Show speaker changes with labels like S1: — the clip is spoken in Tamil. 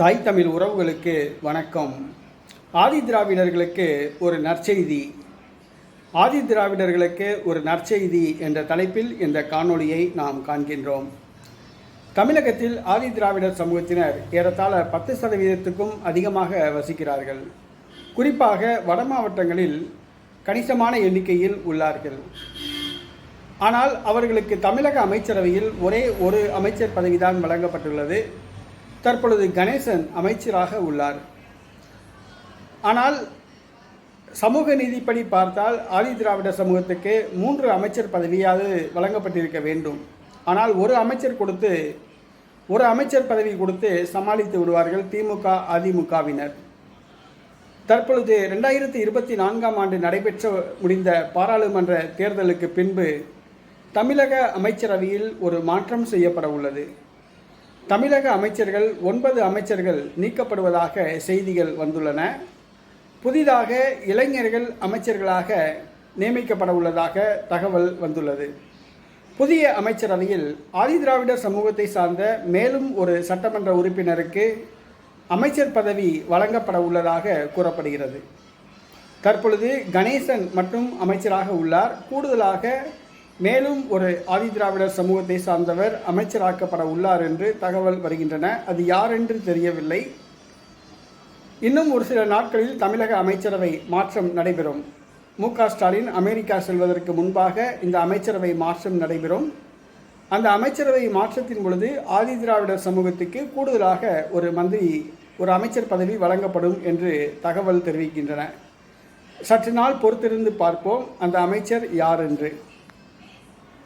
S1: தாய் தமிழ் உறவுகளுக்கு வணக்கம். ஆதி திராவிடர்களுக்கு ஒரு நற்செய்தி. ஆதி திராவிடர்களுக்கு ஒரு நற்செய்தி என்ற தலைப்பில் இந்த காணொளியை நாம் காண்கின்றோம். தமிழகத்தில் ஆதி திராவிடர் சமூகத்தினர் ஏறத்தாழ பத்து சதவீதத்துக்கும் அதிகமாக வசிக்கிறார்கள். குறிப்பாக வட மாவட்டங்களில் கணிசமான எண்ணிக்கையில் உள்ளார்கள். ஆனால் அவர்களுக்கு தமிழக அமைச்சரவையில் ஒரே ஒரு அமைச்சர் பதவிதான் வழங்கப்பட்டுள்ளது. தற்பொழுது கணேசன் அமைச்சராக உள்ளார். ஆனால் சமூக நீதிப்படி பார்த்தால் ஆதி திராவிட சமூகத்துக்கு மூன்று அமைச்சர் பதவியாவது வழங்கப்பட்டிருக்க வேண்டும். ஆனால் ஒரு அமைச்சர் கொடுத்து ஒரு அமைச்சர் பதவி கொடுத்து சமாளித்து விடுவார்கள் திமுக அதிமுகவினர். தற்பொழுது ரெண்டாயிரத்தி இருபத்தி நான்காம் ஆண்டு நடைபெற்ற முடிந்த பாராளுமன்ற தேர்தலுக்கு பின்பு தமிழக அமைச்சரவையில் ஒரு மாற்றம் செய்யப்பட உள்ளது. தமிழக அமைச்சர்கள் ஒன்பது அமைச்சர்கள் நீக்கப்படுவதாக செய்திகள் வந்துள்ளன. புதிதாக இளைஞர்கள் அமைச்சர்களாக நியமிக்கப்பட உள்ளதாக தகவல் வந்துள்ளது. புதிய அமைச்சரவையில் ஆதிதிராவிடர் சமூகத்தை சார்ந்த மேலும் ஒரு சட்டமன்ற உறுப்பினருக்கு அமைச்சர் பதவி வழங்கப்பட உள்ளதாக கூறப்படுகிறது. தற்பொழுது கணேசன் மற்றும் அமைச்சராக உள்ளார். கூடுதலாக மேலும் ஒரு ஆதிதிராவிடர் சமூகத்தை சார்ந்தவர் அமைச்சராக்கப்பட உள்ளார் என்று தகவல் வருகின்றன. அது யார் என்று தெரியவில்லை. இன்னும் ஒரு சில நாட்களில் தமிழக அமைச்சரவை மாற்றம் நடைபெறும். மு ஸ்டாலின் அமெரிக்கா செல்வதற்கு முன்பாக இந்த அமைச்சரவை மாற்றம் நடைபெறும். அந்த அமைச்சரவை மாற்றத்தின் பொழுது ஆதி திராவிடர் சமூகத்துக்கு கூடுதலாக ஒரு மந்திரி ஒரு அமைச்சர் பதவி வழங்கப்படும் என்று தகவல் தெரிவிக்கின்றன. சற்று நாள் பொறுத்திருந்து பார்ப்போம் அந்த அமைச்சர் யார் என்று